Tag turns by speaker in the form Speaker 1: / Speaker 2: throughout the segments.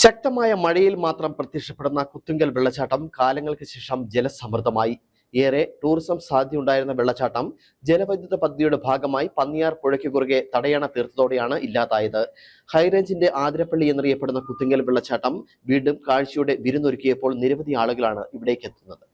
Speaker 1: ശക്തമായ മഴയിൽ മാത്രം പ്രത്യക്ഷപ്പെടുന്ന കുത്തുങ്കൽ വെള്ളച്ചാട്ടം കാലങ്ങൾക്ക് ശേഷം ജലസമൃദ്ധമായി. ഏറെ ടൂറിസം സാധ്യതയുണ്ടായിരുന്ന വെള്ളച്ചാട്ടം ജലവൈദ്യുത പദ്ധതിയുടെ ഭാഗമായി പന്നിയാർ പുഴയ്ക്ക് കുറുകെ തടയണ തീർത്തതോടെയാണ് ഇല്ലാതായത്. ഹൈറേഞ്ചിന്റെ ആതിരപ്പള്ളി എന്നറിയപ്പെടുന്ന കുത്തുങ്കൽ വെള്ളച്ചാട്ടം വീണ്ടും കാഴ്ചയുടെ വിരുന്നൊരുക്കിയപ്പോൾ നിരവധി ആളുകളാണ് ഇവിടേക്ക് എത്തുന്നത്.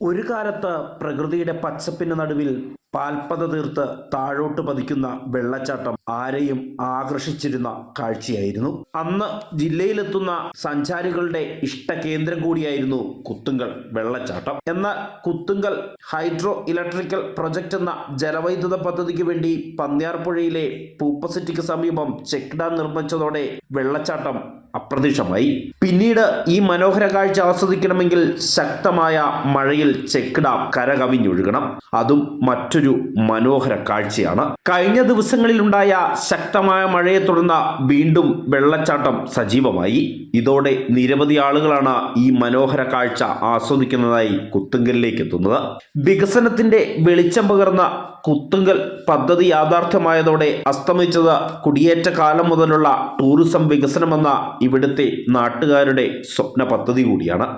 Speaker 2: ഒരു കാലത്ത് പ്രകൃതിയുടെ പച്ചപ്പിന് നടുവിൽ പാൽപ്പത തീർത്ത് താഴോട്ട് പതിക്കുന്ന വെള്ളച്ചാട്ടം ആരെയും ആകർഷിച്ചിരുന്ന കാഴ്ചയായിരുന്നു. അന്ന് ജില്ലയിലെത്തുന്ന സഞ്ചാരികളുടെ ഇഷ്ട കേന്ദ്രം കൂടിയായിരുന്നു കുത്തുങ്കൽ വെള്ളച്ചാട്ടം. എന്നാൽ കുത്തുങ്കൽ ഹൈഡ്രോ ഇലക്ട്രിക്കൽ പ്രൊജക്ട് എന്ന ജലവൈദ്യുത പദ്ധതിക്ക് വേണ്ടി പന്നിയാർപ്പുഴയിലെ പൂപ്പസിറ്റിക്ക് സമീപം ചെക്ക് ഡാം നിർമ്മിച്ചതോടെ വെള്ളച്ചാട്ടം അപ്രത്യക്ഷമായി. പിന്നീട് ഈ മനോഹര കാഴ്ച ആസ്വദിക്കണമെങ്കിൽ ശക്തമായ മഴയിൽ ചെക്ക് ഡാം കരകവിഞ്ഞൊഴുകണം. അതും മറ്റൊരു മനോഹര കാഴ്ചയാണ്. കഴിഞ്ഞ ദിവസങ്ങളിലുണ്ടായ ശക്തമായ മഴയെ തുടർന്ന് വീണ്ടും വെള്ളച്ചാട്ടം സജീവമായി. ഇതോടെ നിരവധി ആളുകളാണ് ഈ മനോഹര കാഴ്ച ആസ്വദിക്കുന്നതായി കുത്തുങ്കലിലേക്ക് എത്തുന്നത്. വികസനത്തിന്റെ വെളിച്ചം പകർന്ന കുത്തുങ്കൽ പദ്ധതി യാഥാർത്ഥ്യമായതോടെ അസ്തമിച്ചത് കുടിയേറ്റ കാലം മുതലുള്ള ടൂറിസം വികസനമെന്ന ഇവിടുത്തെ നാട്ടുകാരുടെ സ്വപ്ന പദ്ധതി കൂടിയാണ്.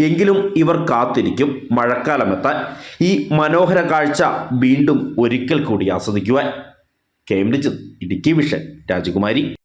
Speaker 2: എങ്കിലും ഇവർ കാത്തിരിക്കും മഴക്കാലമെത്താൻ. ഈ മനോഹര കാഴ്ച വീണ്ടും ഒരിക്കൽ കൂടി ആസ്വദിക്കുവാൻ. കേംബ്രിഡ്ജ് ഇടുക്കി വിഷൻ രാജകുമാരി.